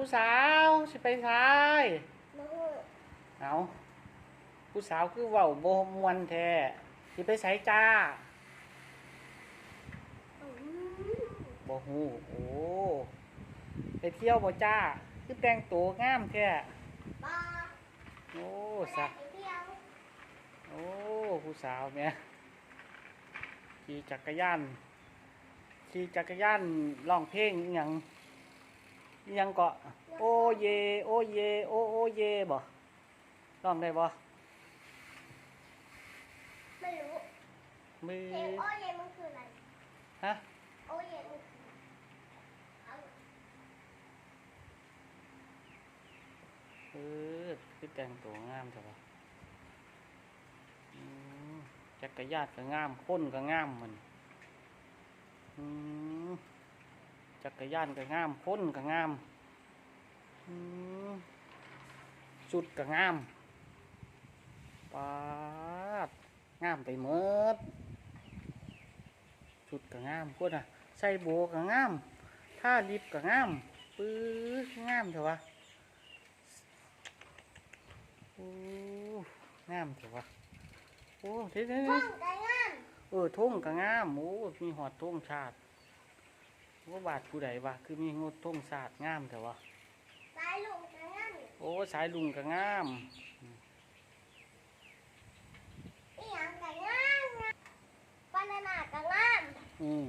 ผู้สาวสิไปซ้ายมาหูเอาผู้สาวคือเว้าบ่มวนแท้สิไปไสจ้าอืมบ่ฮู้โอ้ไปเที่ยวบ่จ้า คือแต่งตัวงามแท้ปลาโอ้ไปสะเที่ยวโอ้ผู้สาวแม่ขี่จักรยานขี่จักรยานร้องเพลงอิหยังอิห ยังเกาะ โอเย โอเย โอโอเยบ่ร้องได้บ่ไม่รู้มือเพลงโอเยมันคืออะไรฮะโอเยมันคือเอาเออคือแต่งตัวงามจังวะอืมจักรยานก็งาม คนก็งามมันอืม จักรยานก็งามคนก็งามอืมชุดก็งามปาดงามไปเมดชุดก็งามพวกน่ะใส่โบก็งามท่าลิปก็งามปื้องามเถอะวะโอ้งามเถอะวะโอ้เดี๋ยวเดี๋ยวท่เดี๋อยวงแต่งานเออทุ่งก็งามโอ้มีหอดทุ่งชาติ ว่าบาดผู้ใดวะคือมีงดทุ่งชาติงามเถอะวะสายลุงแต่งานโอ้สายลุงก็งามอีหยังแต่งานนะปานานาแต่งานอืม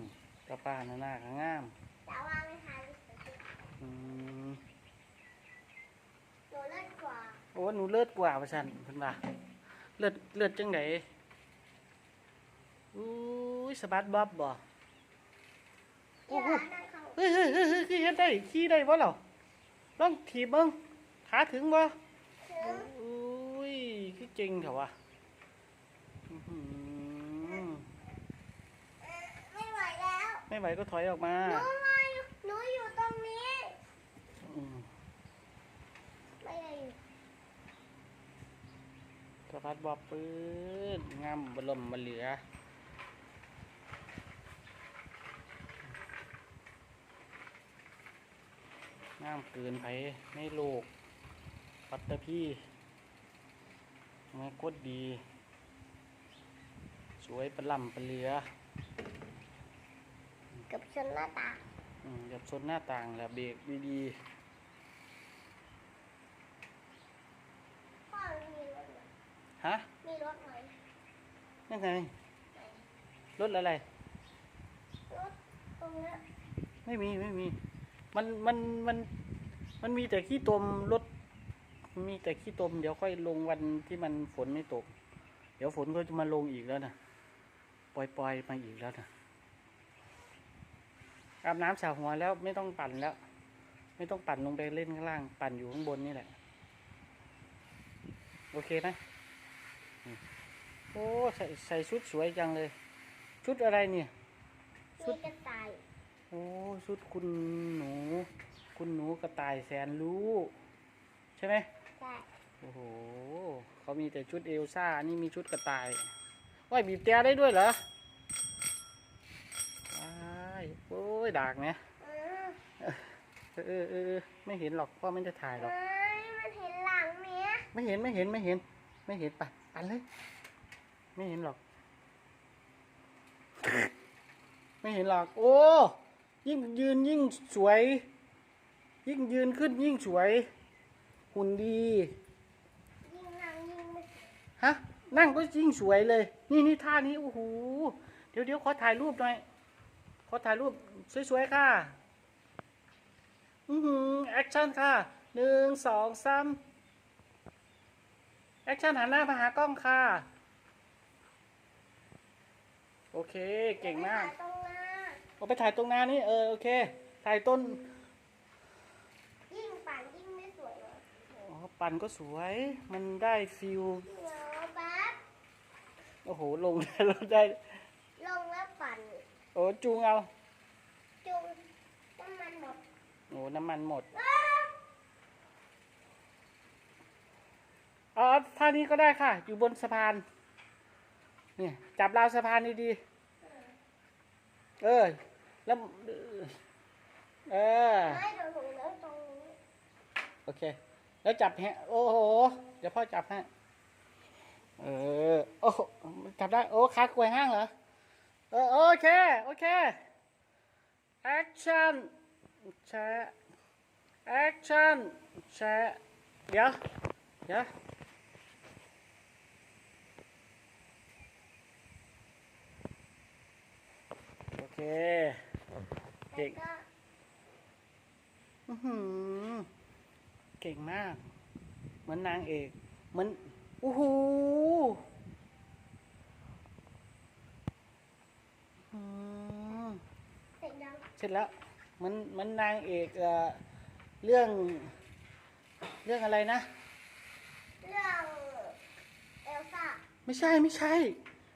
กระป้าหน้าหน้าก็งามแต่ว่าไม่ทันอืมหนูเล่นกว่าโอ้หนูเลิศกว่าประชันเพิ่นว่าเลิศเลิศจังไดอุ้ยสะบัดบ๊อบบ่ อีหเฮ้ยเฮ้ยเฮ้ยเฮ้ยเฮ็ดได้ขี่ได้บ่เหรอลองถีบเบิ่งขาถึงบ่อุ้ยคือจริงเถอะวะไม่ไหวแล้ว ไม่ไหวก็ถอยออกมาหนูมาอยู่หนูอยู่ตรงนี้ไม่ได้อยู่สะพัดบอบปื้นงามบลมบเหลือ งามเกินไปในโลก ปัตตพีไม่กดดี สวยประลำประเหลือ กับชนหน้าต่างอืมแบบชนหน้าต่างแล้วเบรกดีพ่อมีรถไหมๆ ฮะ มีรถไหมนั่นไง รถอะไร รถตรงเนี้ยไม่มี ไม่มี มันมันมันมันมีแต่ขี้ตมรถมีแต่ขี้ตม เดี๋ยวค่อยลงวันที่มันฝนไม่ตก เดี๋ยวฝนก็จะมาลงอีกแล้วนะปล่อยปล่อยมาอีกแล้วนะอาบน้ำสระหัวแล้วไม่ต้องปั่นแล้ว ไม่ต้องปั่นลงไปเล่นข้างล่าง ปั่นอยู่ข้างบนนี่แหละ โอเคไหมโอ้ใส่ใส่ชุดสวยจังเลย ชุดอะไรเนี่ยมีกระต่าย โอ้ชุดคุณหนู คุณหนูกระต่ายแสนรู้ ใช่ไหมใช่โอ้โหเขามีแต่ชุดเอลซ่านี่มีชุดกระต่ายว่ายบีบแต่ได้ด้วยเหรอว้ายโอ้ยดากเนี่ยเออเออเออเออไม่เห็นหรอกพ่อไม่ได้ถ่ายหรอกเอ้ยมันเห็นหลังเนี้ยไม่เห็นไม่เห็นไม่เห็น ไม่เห็นไปปันเลย ไม่เห็นหรอก ไม่เห็นหรอก โอ้ ยิ่งยืนยิ่งสวย ยิ่งยืนขึ้นยิ่งสวย หุ่นดียิ่งนั่งยิ่งไม่ฮะนั่งก็ยิ่งสวยเลย นี่นี่ท่านี้โอ้โหเดี๋ยวเดี๋ยวขอถ่ายรูปหน่อยขอถ่ายรูปสวยๆค่ะอือหือแอคชั่นค่ะหนึ่งสองสามแอคชั่นหันหน้ามาหากล้องค่ะ โอเค เก่งมากไปถ่ยตรงหน เอาไปถ่ายตรงหน้านี่เออโอเค ถ่ายต้นยิ่งปั่นยิ่งไม่สวยเลยอ๋อปั่นก็สวย มันได้ฟิลเดี๋ยวแป๊บโอ้โหลงเราได้ ลงแล้วปั่นโอ้จูงเอาจุงน้ำมันหมดโอ้น้ำมันหมดอ้าวอ๋อท่านี้ก็ได้ค่ะ อยู่บนสะพานเนี่ยจับราวสะพานดีๆเออ แล้วเออไม่เดี๋ยวหนูเลิกตรงนี้โอเค แล้วจับแฮะโอ้โห เดี๋ยวพ่อจับให้เออโอ้จับได้ โอ้ขาควยห้างเหรอเออโอเค โอเคแอคชั่นแชะแอคชั่นแชะเดี๋ยวเดี๋ยวโอเค เก่งแล้วก็อื้อหือ เก่งมาก เหมือนนางเอก เหมือนโอ้โหอื้อหือเสร็จยังเสร็จแล้ว เหมันเหมันนางเอกเอ่อเรื่อง เรื่องอะไรนะ เรื่องเอลซ่า ไม่ใช่ไม่ใช่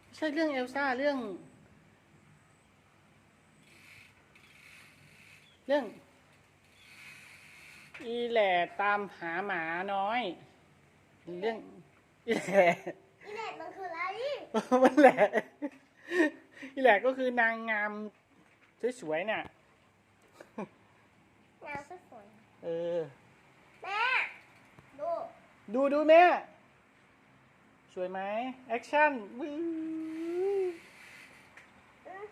ไม่ใช่เรื่องเอลซ่าเรื่อง เรื่อง อีแหล่ตามหาหมาน้อย เรื่อง อีแหล่อีเน็ตมันคืออะไรมันแหละอีแหละก็คือนางงามสวยๆเนี่ยงานสวยเออๆแม่ ดู ดูดูแม่ สวยไหมแอคชั่นวื้ออื้อ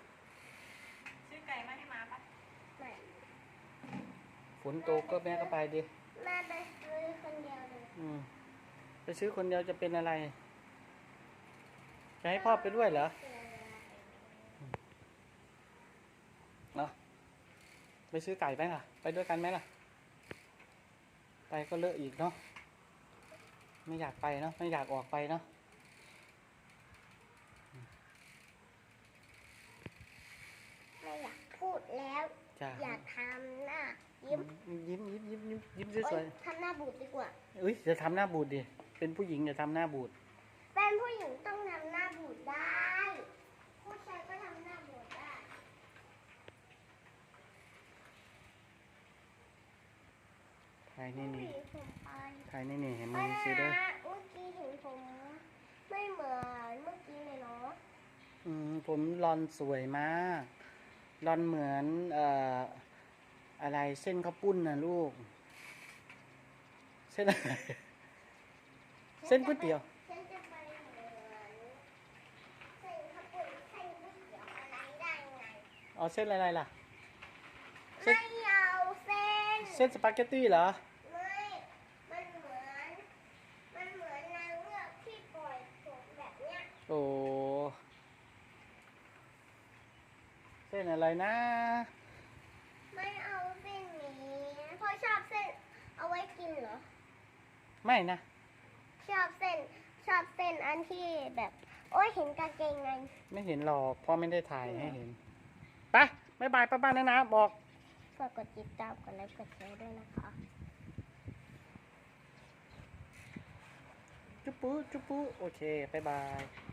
ซื้อไก่มาให้หมาปะ แม่ ฝนตกก็แม่ก็ไปดิแม่ไปซื้อคนเดียวเลยอืมไปซื้อคนเดียวจะเป็นอะไรจะให้พ่อไปด้วยเหรอเนาะไปซื้อไก่ไปล่ะ ไปด้วยกันไหมล่ะ ไปก็เลอะอีกเนาะไม่อยากไปเนาะไม่อยากออกไปเนาะไม่อยากพูดแล้วจ้าอยากทำหน้า ยิ้มยิ้มยิ้มยิ้มยิ้มยิ้มโอ๊สวยยทำหน้าบูดดีกว่าๆอุ้ยจะทำหน้าบูดดิ เป็นผู้หญิงจะทำหน้าบูด เป็นผู้หญิงต้องทำหน้าบูดได้ ผู้ชายก็ทำหน้าบูดได้ถ่ายนี่ผู้นี่หญิงผมไปถ่ายนี่นี่เห็นไหมไม่นะซีเด้อเมื่อกี้เห็นผมไม่เหมือนเมื่อกี้เลยเนาะอืมผมรอนสวยมากรอนเหมือนเอ่อ อะไรเส้นข้าวปุ้นนะลูก เส้นอะไรเส้นก๋วยเตี๋ยวฉันจะไปเหมือนเส้นข้าวปุ้นเส้นก๋วยเตี๋ยวอะไรได้ไงเอาเส้นอะไรล่ะ เส้น ไม่เอาเส้น เส้นสปาเกตตี้เหรอ ไม่ มันเหมือน มันเหมือนนางเงือกที่ปล่อยผมแบบเนี้ยโอ้ เส้นอะไรนะ ไม่เอาเส้นนี้เพราะชอบเส้นเอาไว้ กินเหรอ ไม่นะ ชอบเส้นชอบเส้นอันที่แบบ โอ้ยเห็นกางเกงในไม่เห็นหรอกเพ่อไม่ได้ถ่ายให้เห็นไปบ๊ายบายป้าบ้านนะนะบอกฝากกดติดตามกดไลค์กดแชร์ด้วยนะคะจุ๊บปุ๊จุ๊บปุ๊โอเคบ๊ายบาย